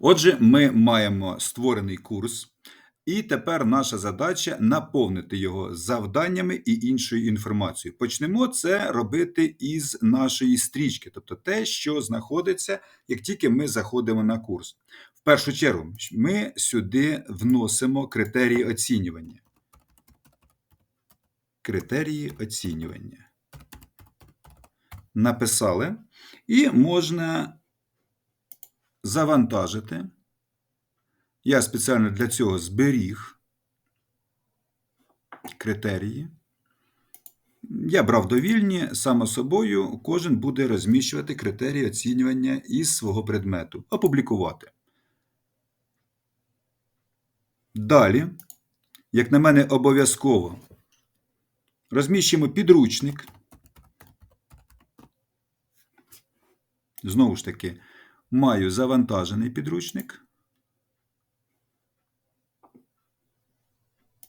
Отже, ми маємо створений курс, і тепер наша задача наповнити його завданнями і іншою інформацією. Почнемо це робити із нашої стрічки, тобто те, що знаходиться, як тільки ми заходимо на курс. В першу чергу, ми сюди вносимо критерії оцінювання. Критерії оцінювання. Написали, і можна завантажити. Я спеціально для цього зберіг критерії. Я брав довільні, само собою, кожен буде розміщувати критерії оцінювання із свого предмету. Опублікувати. Далі, як на мене, обов'язково розміщимо підручник. Знову ж таки, маю завантажений підручник.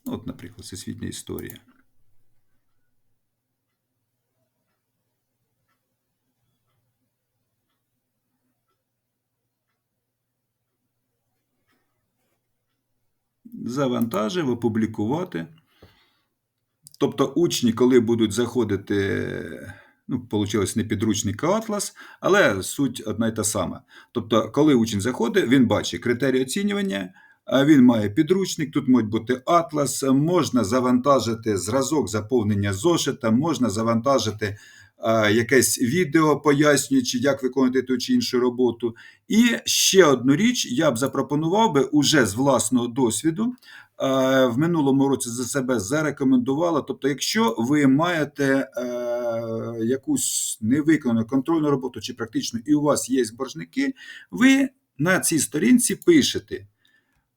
От, наприклад, всесвітня історія. Завантажив, опублікувати. Тобто учні, коли будуть заходити, ну, підручник, а атлас, але суть одна й та сама. Тобто, коли учень заходить, він бачить критерії оцінювання. Він має підручник, тут може бути атлас, можна завантажити зразок заповнення зошита, можна завантажити якесь відео, пояснюючи, як виконувати ту чи іншу роботу. І ще одну річ я б запропонував би уже з власного досвіду. В минулому році за себе зарекомендувала. Тобто, якщо ви маєте е, якусь невиконану контрольну роботу чи практично, і у вас є боржники, ви на цій сторінці пишете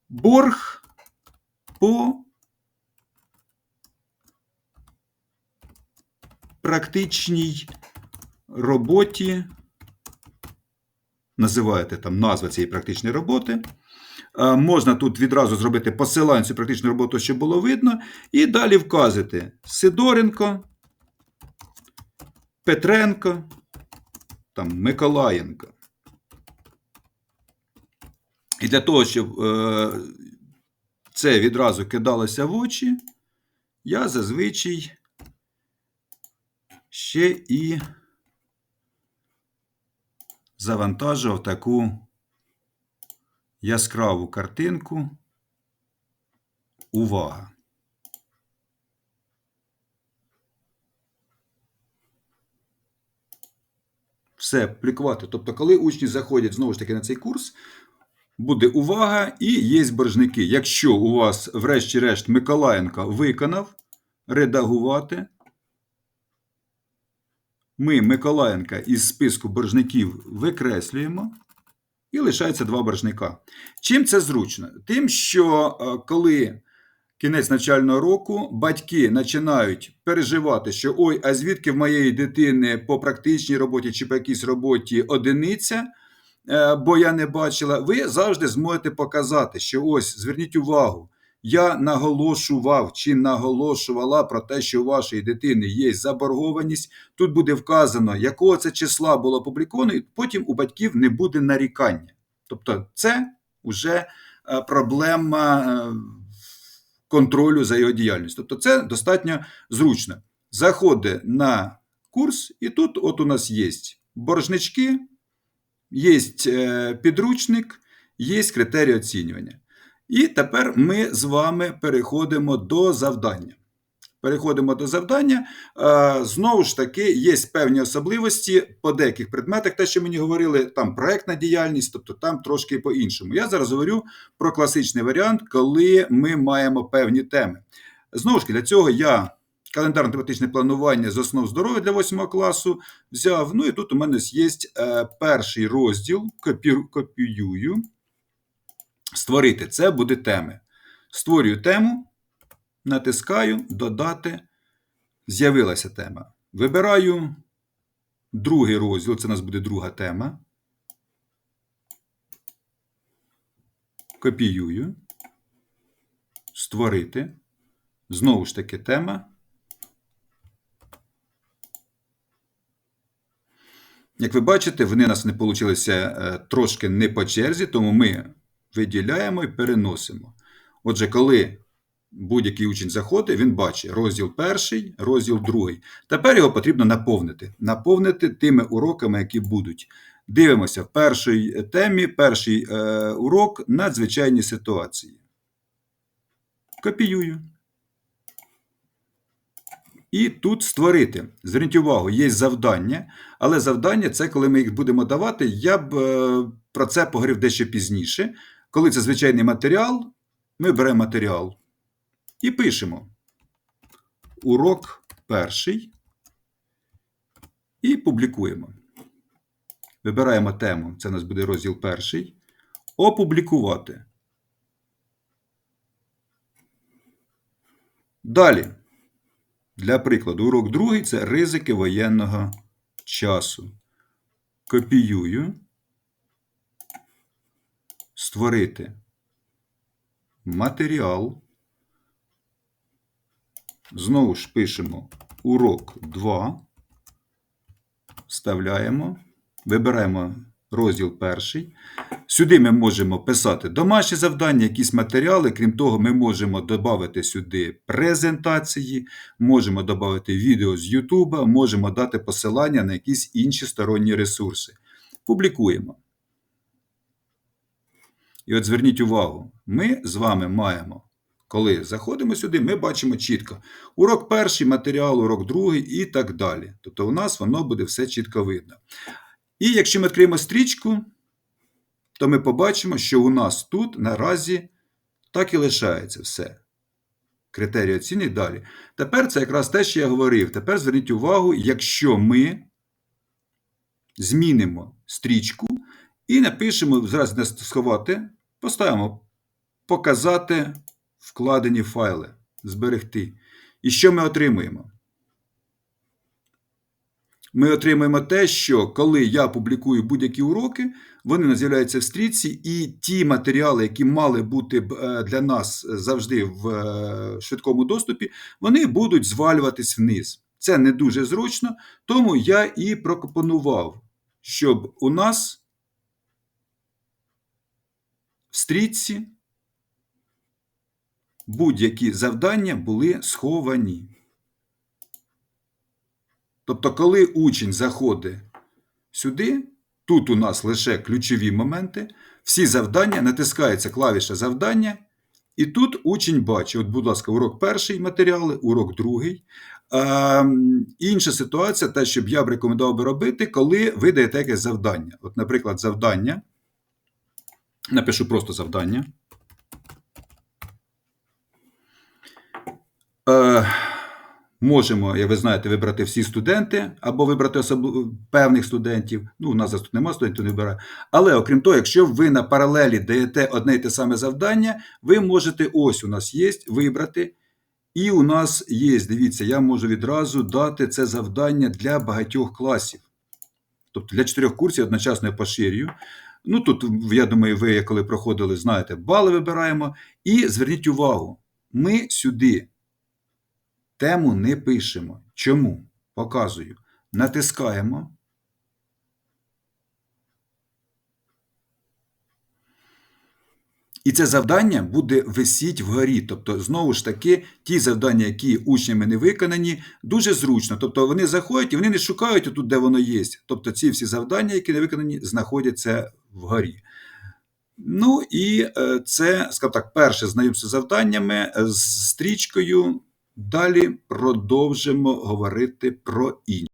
борг по практичній роботі, називаєте там назва цієї практичної роботи. Можна тут відразу зробити посилання цю практичну роботу, щоб було видно. І далі вказати Сидоренко, Петренко, там, Миколаєнко. І для того, щоб е, це відразу кидалося в очі, я зазвичай ще і завантажував таку яскраву картинку. Увага! Все, аплікувати. Тобто, коли учні заходять знову ж таки на цей курс, буде увага і є боржники. Якщо у вас, врешті-решт, Миколаєнко виконав редагувати, ми Миколаєнка із списку боржників викреслюємо. І лишається два боржника. Чим це зручно? Тим, що е, коли кінець навчального року батьки починають переживати, що ой, а звідки в моєї дитини по практичній роботі чи по якійсь роботі одиниця, е, бо я не бачила, ви завжди зможете показати, що ось зверніть увагу. Я наголошував чи наголошувала про те, що у вашої дитини є заборгованість. Тут буде вказано, якого це числа було опубліковано, і потім у батьків не буде нарікання. Тобто, це вже е, проблема е, контролю за його діяльністю. Тобто, це достатньо зручно. Заходить на курс, і тут от у нас є боржнички, є е, підручник, є критерії оцінювання. І тепер ми з вами переходимо до завдання. Переходимо до завдання. Знову ж таки, є певні особливості по деяких предметах, те, що мені говорили, там проектна діяльність, тобто там трошки по-іншому. Я зараз говорю про класичний варіант, коли ми маємо певні теми. Знову ж таки, для цього я календарно тематичне планування з основ здоров'я для 8 класу взяв. Ну і тут у мене є е, перший розділ, копіюю створити. Це буде теми. Створюю тему, натискаю Додати. З'явилася тема. Вибираю другий розділ, це у нас буде друга тема. Копіюю. Створити. Знову ж таки, тема. Як ви бачите, вони у нас не вийшли трошки не по черзі, тому ми виділяємо і переносимо. Отже, коли будь-який учень заходить, він бачить розділ перший, розділ другий. Тепер його потрібно наповнити. Наповнити тими уроками, які будуть. Дивимося в першій темі, перший е, урок надзвичайні ситуації. Копіюю. І тут створити. Зверніть увагу, є завдання, але завдання це коли ми їх будемо давати. Я б е, про це поговорив дещо пізніше. Коли це звичайний матеріал, ми беремо матеріал і пишемо урок перший і публікуємо. Вибираємо тему, це у нас буде розділ перший. Опублікувати. Далі. Для прикладу, урок другий це ризики воєнного часу. Копіюю. Створити матеріал. Знову ж пишемо урок 2. Вставляємо. Вибираємо розділ перший. Сюди ми можемо писати домашні завдання, якісь матеріали. Крім того, ми можемо додати сюди презентації, можемо додати відео з YouTube, можемо дати посилання на якісь інші сторонні ресурси. Публікуємо. І от зверніть увагу, ми з вами маємо, коли заходимо сюди, ми бачимо чітко урок перший, матеріал, урок другий і так далі. Тобто, у нас воно буде все чітко видно. І якщо ми відкриємо стрічку, то ми побачимо, що у нас тут наразі так і лишається все. Критерії оцінює далі. Тепер це якраз те, що я говорив. Тепер зверніть увагу, якщо ми змінимо стрічку і напишемо, зараз не сховати, поставимо показати вкладені файли, зберегти. І що ми отримуємо? Ми отримаємо те, що коли я публікую будь-які уроки, вони з'являються в стрічці, і ті матеріали, які мали бути е, для нас завжди в е, швидкому доступі, вони будуть звалюватись вниз. Це не дуже зручно, тому я і пропонував, щоб у нас в стрічці будь-які завдання були сховані. Тобто, коли учень заходить сюди, тут у нас лише ключові моменти, всі завдання, натискається клавіша завдання, і тут учень бачить, от, будь ласка, урок перший матеріали, урок другий. А, інша ситуація, те, що б я б рекомендував би робити, коли ви даєте якесь завдання. От, наприклад, завдання. Напишу просто завдання. Е, Можемо, як ви знаєте, вибрати всі студенти або вибрати особливо певних студентів. Ну, у нас зараз тут немає студентів, не вибирає. Але окрім того, якщо ви на паралелі даєте одне і те саме завдання, ви можете ось у нас є вибрати. І у нас є, дивіться, я можу відразу дати це завдання для багатьох класів. Тобто для чотирьох курсів одночасно я поширюю. Ну тут, я думаю, ви, коли проходили, знаєте, бали вибираємо. І зверніть увагу, ми сюди тему не пишемо. Чому? Показую. Натискаємо. І це завдання буде висіть вгорі. Тобто, знову ж таки, ті завдання, які учнями не виконані, дуже зручно. Тобто вони заходять і вони не шукають отут, де воно є. Тобто ці всі завдання, які не виконані, знаходяться вгорі. Ну і е, це, скажімо так, перше знайомство з завданнями з стрічкою. Далі продовжимо говорити про інше.